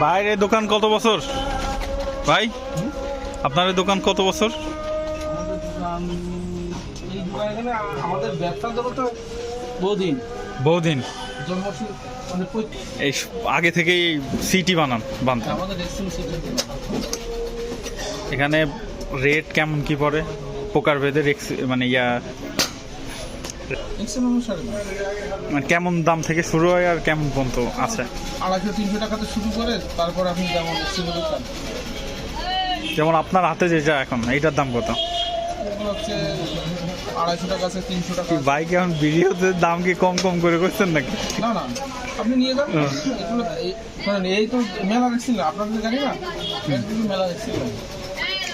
ভাইয়ের এই দোকান কত বছর? ভাই আপনার দোকান কত বছর? এই দোকান এখানে আমাদের ব্যবসা তো বহুদিন। বহুদিন। মানে এই আগে থেকেই সিটি বানান সিটি। এখানে রেট কেমন কি পড়ে? পোকার ভেদে মানে ইয়া। মানে কেমন দাম থেকে শুরু হয় আর কেমন পর্যন্ত আছে? আড়াইশো তিনশো টাকাতে শুরু করে তারপর আপনি যেমন যেমন আপনার হাতে যেটা এখন এইটার দাম কত? এগুলো হচ্ছে আড়াইশো টাকা আছে তিনশো টাকা বাইক এখন ভিডিওতে দাম কি কম কম করে করছেন নাকি? না না আপনি নিয়ে যান। এগুলো এই- তো মেলা দেখছিল জানি না? মেলা দেখছিল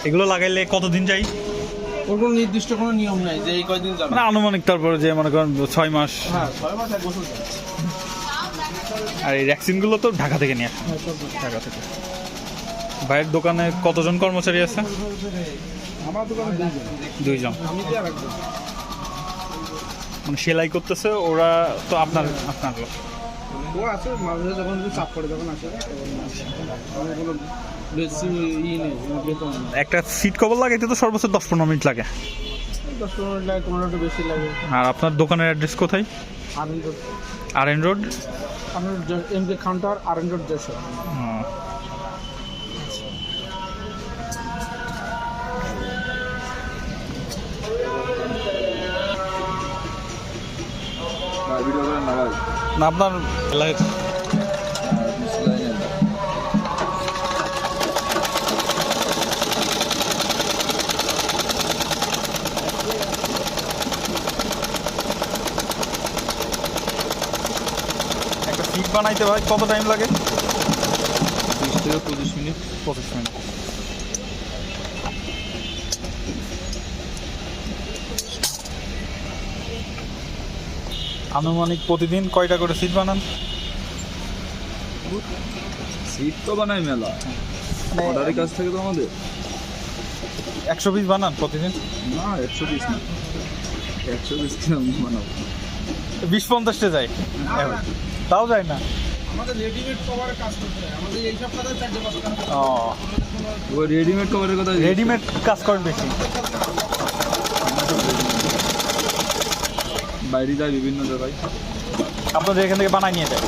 এগুলো লাগাইলে কতদিন যাই ওর কোনো নির্দিষ্ট কোনো নিয়ম নাই যে এই কয়দিন যাবে। মানে আনুমানিক তারপরে যে মনে করেন ছয় মাস। হ্যাঁ ছয় মাস এক বছর আর এই ভ্যাকসিনগুলো তো ঢাকা থেকে নিয়ে আসে হ্যাঁ। ঢাকা থেকে। ভাইয়ের দোকানে কতজন কর্মচারী আছে? আমার দোকানে দুইজন। দুইজন। আমি দিয়ে রাখব মানে সেলাই করতেছে ওরা তো আপনার আপনার লোক। ও আছে মাঝে যখন একটু চাপ পড়ে যখন আসে আমার কোনো বেশি ই নেই বেতন একটা সিট কভার লাগাইতে তো সর্বোচ্চ দশ পনেরো মিনিট লাগে। দশ পনেরো মিনিট লাগে পনেরো একটু বেশি লাগে। আর আপনার দোকানের অ্যাড্রেস কোথায়? R N road? R N road M K counter R N road দেড়শো না আপনার একটা সিট বানাইতে ভাই কত টাইম লাগে? থেকে পঁচিশ মিনিট পঁচিশ মিনিট। আনুমানিক প্রতিদিন কয়টা করে সিট বানান সিট তো বানাই মেলা অর্ডারের কাছ থেকে তো আমাদের একশো পিস বানান প্রতিদিন না একশো পিস না একশো পিস বানাবো বিশ পঞ্চাশটা যায় তাও যায় না আমাদের রেডিমেড কভারের কাজ করতে হয় আমাদের এইসব কাজে চারটে পাঁচটা ও ওই রেডিমেড কভারের কথা রেডিমেড কাজ করেন বেশি বাইরে যায় বিভিন্ন জায়গায়। আপনাদের এখান থেকে বানাই নিয়ে যায়।